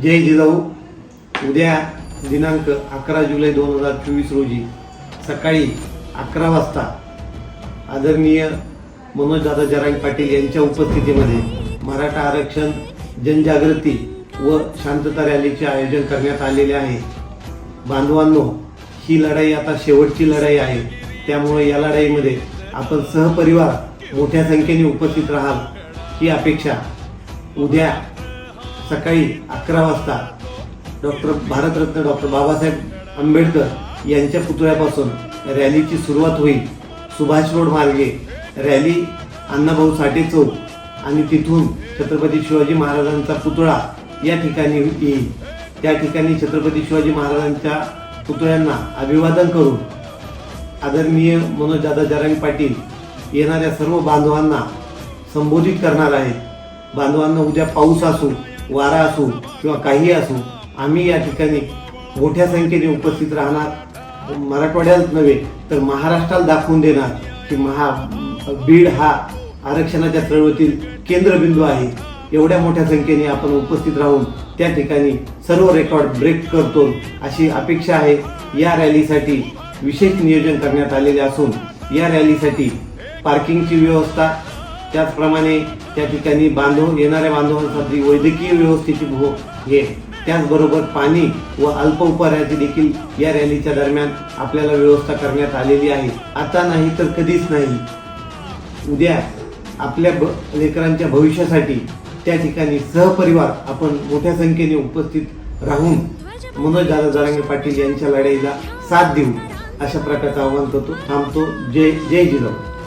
जय जिजाऊ. उद्या दिनांक अकरा जुलै दोन हजार चोवीस रोजी सकाळी अकरा वाजता आदरणीय मनोजदादा जरांग पाटील यांच्या उपस्थितीमध्ये मराठा आरक्षण जनजागृती व शांतता रॅलीचे आयोजन करण्यात आलेले आहे. बांधवांनो ही लढाई आता शेवटची लढाई आहे. त्यामुळे या लढाईमध्ये आपण सहपरिवार मोठ्या संख्येने उपस्थित राहाल ही अपेक्षा. उद्या सकाळी अकरा वाजता डॉक्टर भारतरत्न डॉक्टर बाबासाहेब आंबेडकर यांच्या पुतळ्यापासून रॅलीची सुरुवात होईल. सुभाष रोड मार्गे रॅली अण्णाभाऊ साठे चौक आणि तिथून छत्रपती शिवाजी महाराजांचा पुतळा या ठिकाणी येईल. त्या ठिकाणी छत्रपती शिवाजी महाराजांच्या पुतळ्यांना अभिवादन करून आदरणीय मनोजदादा जरांग पाटील येणाऱ्या सर्व बांधवांना संबोधित करणार आहेत. बांधवांना उद्या पाऊस असू वारा असू किंवा काही असू आम्ही या ठिकाणी मोठ्या संख्येने उपस्थित राहणार. मराठवाड्यात नव्हे तर महाराष्ट्राला दाखवून देणार की महा बीड हा आरक्षणाच्या चळवळीतील केंद्रबिंदू आहे. एवढ्या मोठ्या संख्येने आपण उपस्थित राहून त्या ठिकाणी सर्व रेकॉर्ड ब्रेक करतो. अशी अपेक्षा आहे. या रॅलीसाठी विशेष नियोजन करण्यात आलेले असून या रॅलीसाठी पार्किंगची व्यवस्था त्याचप्रमाणे त्या ठिकाणी बांधव येणाऱ्या बांधवांसाठी वैद्यकीय व्यवस्थेची भो हे त्याचबरोबर पाणी व अल्प उपहाराची देखील या रॅलीच्या दरम्यान आपल्याला व्यवस्था करण्यात आलेली आहे. आता नाही तर कधीच नाही. उद्या आपल्या ब लेकरांच्या भविष्यासाठी त्या ठिकाणी सहपरिवार आपण मोठ्या संख्येने उपस्थित राहून मनोज दादा जरांगे पाटील यांच्या लढाईला साथ देऊ अशा प्रकारचं आव्हान करतो थांबतो. जय जय जिजाऊ.